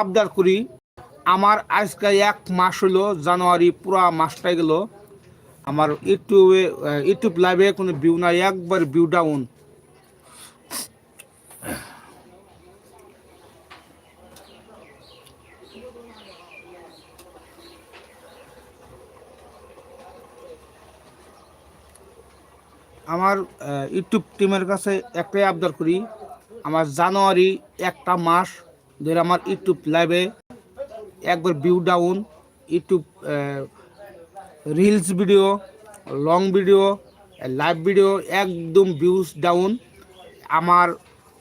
আবদার করি। আমার আজকে এক মাস হলো, জানুয়ারি পুরা মাসটাই গেল। আমার ইউটিউবে ইউটিউব লাইভে কোনো ভিউ নাই, একবার ভিউ ডাউন আমার ইউটিউব টিমের কাছে একটাই আবদার করি। আমার জানুয়ারি একটা মাস ধরে আমার ইউটিউব লাইভে একবার view down YouTube reels video long video live video একদম ভিউজ ডাউন আমার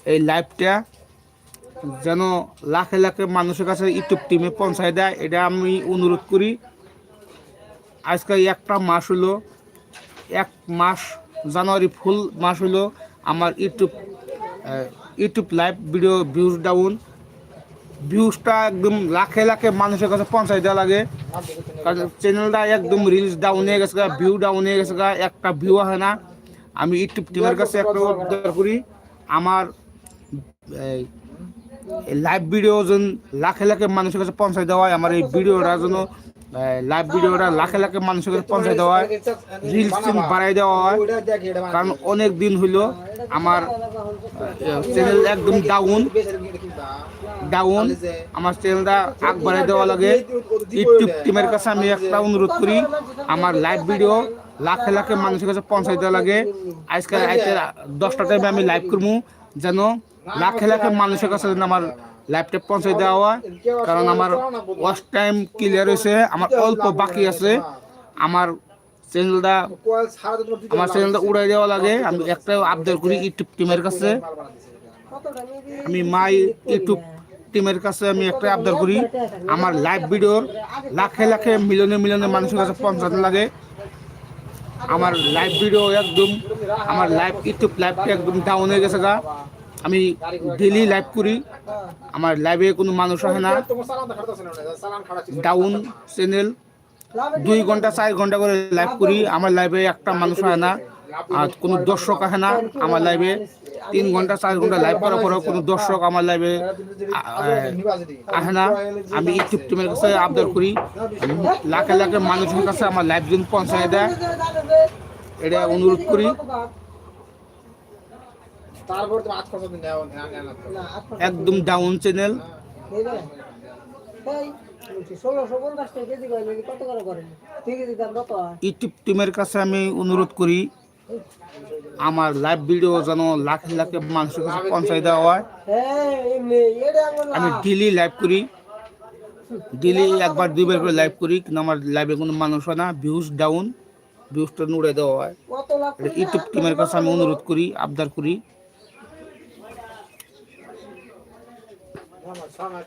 এই লাইভটা যেন লাখে লাখে মানুষের কাছে ইউটিউব টিমে পৌঁছায় দেয়, এটা আমি অনুরোধ করি। আজকে একটা মাস হলো, এক মাস জানুয়ারি ফুল মাস হলো আমার YouTube YouTube live video views down ভিউজটা একদম লাখে লাখে মানুষের কাছে পৌঁছাই দেওয়া লাগে। কারণ চ্যানেলটা একদম রিলস ডাউন হয়ে গেছে ভিউ ডাউন হয়ে গেছে একটা ভিউ হয় না। আমি ইউটিউব টিমের কাছে একটা অর্ডার করি। আমার লাইভ ভিডিও যেন লাখে লাখে মানুষের কাছে পৌঁছাই দেওয়া হয়। আমার এই ভিডিওটা যেন লাইভ ভিডিওটা লাখে লাখে মানুষের কাছে পৌঁছাই দেওয়া হয় রিলস বাড়াই দেওয়া হয়। কারণ অনেক দিন হইল আমার চ্যানেল একদম ডাউন ডাউন আমার চ্যানেলটা আগ বাড়াই দেওয়া লাগে। ইউটিউব টিমের কাছে আমি একটা অনুরোধ করি, আমার লাইভ ভিডিও লাখে লাখে মানুষের কাছে পৌঁছাই দেওয়া লাগে। আজকে আজকে দশটা টাইমে আমি লাইভ করব, যেন লাখে লাখে মানুষের কাছে আমার লাইভটা পৌঁছাই দেওয়া হয়, কারণ আমার ওয়াচ টাইম ক্লিয়ার হয়েছে, আমার অল্প বাকি আছে। আমার চ্যানেলটা আমার চ্যানেলটা উড়াই দেওয়া লাগে, আমি একটা আবদার করি ইউটিউব টিমের কাছে। আমি মাই ইউটিউব টিমের কাছে আমি একটা আবদার করি। আমার লাইভ ভিডিওর লাখে লাখে, মিলিয়নে মিলিয়নে মানুষের কাছে পৌঁছাতে লাগে। আমার লাইভ ভিডিও একদম আমার লাইভ ইউটিউব লাইভটা একদম ডাউন হয়ে গেছে গা। আমি ডেলি লাইভ করি। আমার লাইভে কোনো মানুষ আসে না। ডাউন চ্যানেল দুই ঘণ্টা, চার ঘণ্টা করে লাইভ করি। আমার লাইভে একটা মানুষ হয় না, আর কোনো দর্শক আসে না আমার লাইভে তিন ঘণ্টা, চার ঘণ্টা লাইভ করার পরেও কোনো দর্শক আমার লাইভে আসে না। আমি ইউটিউব টিমের কাছে আবদার করি। লাখে লাখে মানুষের কাছে আমার লাইভ দিন পৌঁছায় দেয়। এটা অনুরোধ করি। দাম কত? হয় ইউটিউব টিমের কাছে আমি অনুরোধ করি আমার লাইভ ভিডিও যেন লাখে লাখে মানুষের কাছে পৌঁছায় দেওয়া হয়। হ্যাঁ আমি ডেলি লাইভ করি। ডেলি একবার দুইবার করে লাইভ করি কিন্তু আমার লাইভে কোনো মানুষ হয় না। ভিউজ ডাউন ভিউজটা নুড়ে দেওয়া হয়। ইউটিউব টিমের কাছে আমি অনুরোধ করি আবদার করি। Sana